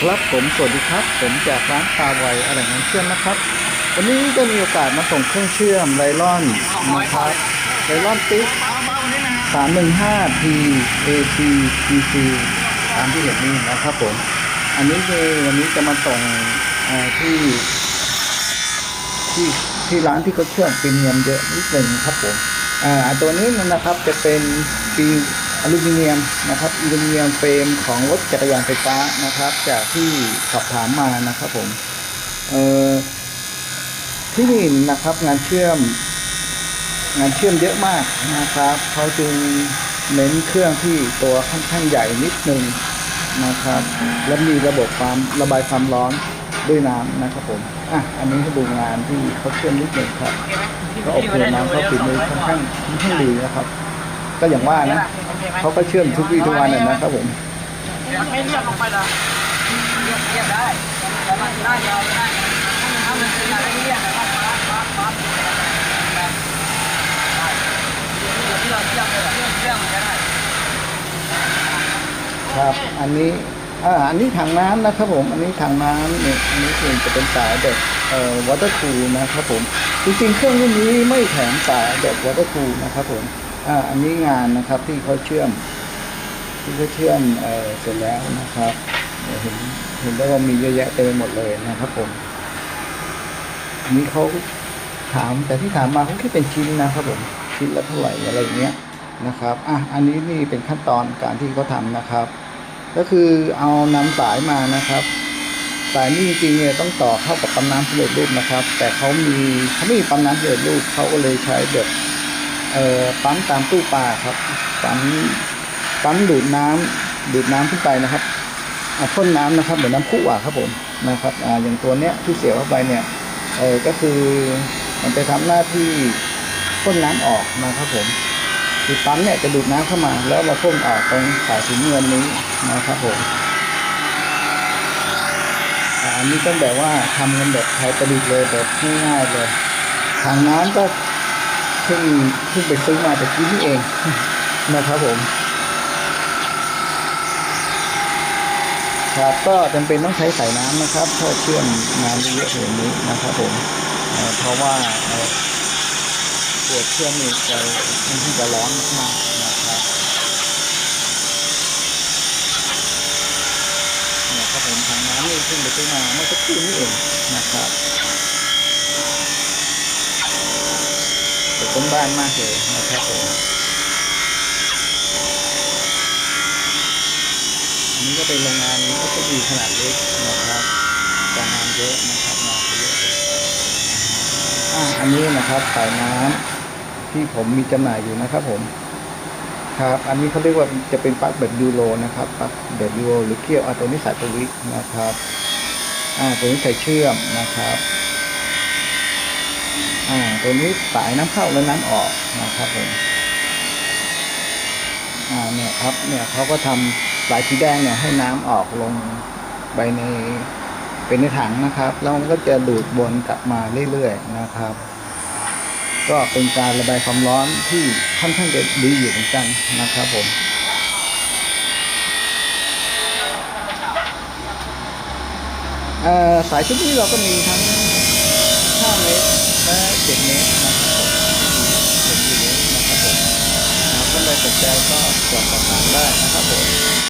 ครับผมสวัสดีครับ ผมจากร้านตาไวอะไรเงี้ยเชื่อมนะครับ วันนี้ก็มีโอกาสมาส่งเครื่องเชื่อมไลลอนนะครับไลลอนติ๊ก315 P AC PC ตามที่เห็นนี่นะครับผม อันนี้คือวันนี้จะมาส่งที่ที่ที่ร้านที่เขาเชื่อมพรีเมียมเยอะนิดหนึ่งครับผมอ่าตัวนี้นะครับจะเป็นปี อลูมิเนียมนะครับอลูมิเนียมเฟรมของรถจักรยานไฟฟ้านะครับ จากที่สอบถามมานะครับผมเอ่อที่นี่นะครับงานเชื่อม งานเชื่อมเยอะมากนะครับเขาจึงเน้นเครื่องที่ตัวค่อนข้างใหญ่นิดนึงนะครับ และมีระบบความระบายความร้อนด้วยน้ำนะครับผมอะอันนี้ให้ดูงานที่เขาเชื่อมนิดหนึ่งครับก็อบรมน้ำเขาฝีมือค่อนข้างค่อนข้างดีนะครับ ก็อย่างว่านะเขาก็เชื่อมทุกวี่ทุกวันนะนะครับผมไม่เรียบลงไปเลยเรียบเรียบได้แต่มันได้ยาวไม่ได้ถ้ามันเป็นอะไรเรียบแต่ว่าปั๊บปั๊บปั๊บที่เราเชื่อมเลยเชื่อมเชื่อมได้ครับอันนี้อ่าอันนี้ถังน้ำนะครับผมอันนี้ถังน้ำเนี่ยอันนี้คือจะเป็นสายแบบเอ่อวอเตอร์คูนะครับผมจริงๆเครื่องรุ่นนี้ไม่แถมสายแบบวอเตอร์คูนะครับผม อ่าอันนี้งานนะครับที่เขาเชื่อม ที่เขาเชื่อมเออเสร็จแล้วนะครับเห็นเห็นได้ว่ามีเยอะแยะเต็มไปหมดเลยนะครับผมนี้เขาถามแต่ที่ถามมาเขาคิดเป็นชิ้นนะครับผมชิ้นละเท่าไหร่อะไรเงี้ยนะครับอะอันนี้นี่เป็นขั้นตอนการที่เขาทำนะครับ ก็คือเอานำสายมานะครับสายนี่จริงๆเนี่ยต้องต่อเข้ากับปั๊มน้ำสำเร็จรูปนะครับ แต่เขามีเขาไม่มีปั๊มน้ำสำเร็จรูปเขาก็เลยใช้แบบ เอ่อปั๊มตามตู้ปลาครับปั๊มปั๊มดูดน้ำดูดน้ำขึ้นไปนะครับอะพ่นน้ำนะครับเหมือนน้ำพุอะครับผมนะครับอ่าอย่างตัวเนี้ยที่เสียบเข้าไปเนี่ยเออก็คือมันจะทำหน้าที่พ่นน้ำออกนะครับผมคือปั๊มเนี่ยจะดูดน้ำเข้ามา แล้วมาพ่นออกตรงสายสีเงินนี้นะครับผมอ่าอันนี้ต้องแบบว่าทำกันแบบไทยประดิษฐ์เลยแบบง่ายๆเลยถังน้ำก็ เพิ่งเพิ่งไปซื้อมาจากที่นี่เองนะครับผม ครับก็จำเป็นต้องใช้สายน้ำนะครับถ้าเชื่อมงานเยอะๆอย่างนี้นะครับผมเอ่อเพราะว่าเอ่อตัวเครื่องนี่จะค่อนข้างจะร้อนมากๆนะครับเนี่ยครับผมทางน้ำนี่ขึ้นไปขึ้นมาเมื่อสักครู่นี้เองนะครับ เป็นต้นบ้านมากเลยนะครับผมอันนี้ก็เป็นโรงงานก็จะดีขนาดเล็กนะครับแต่งานเยอะนะครับงานเยอะอะอันนี้นะครับสายน้ำที่ผมมีจำหน่ายอยู่นะครับผม ครับ อันนี้เขาเรียกว่าจะเป็นปลั๊กแบบยูโรนะครับปลั๊กแบบยูโรหรือเคี่ยวอะตัวนี้สายตัววินะครับ อ่าตัวนี้ใส่เชื่อมนะครับ อ่าตัวนี้สายน้ำเข้าและน้ำออกนะครับผมอ่าเนี่ยครับเนี่ยเขาก็ทำสายสีแดงเนี่ยให้น้ำออกลงไปในเป็นในถังนะครับแล้วมันก็จะดูดวนกลับมาเรื่อยๆนะครับ ก็เป็นการระบายความร้อนที่ค่อนข้างจะดีอยู่เหมือนกันนะครับผมสายชุดนี้เราก็มีทั้ง5เมตร และ 7 เมตรนะครับผม แล้วก็กดสนใจสอบถามได้นะครับผม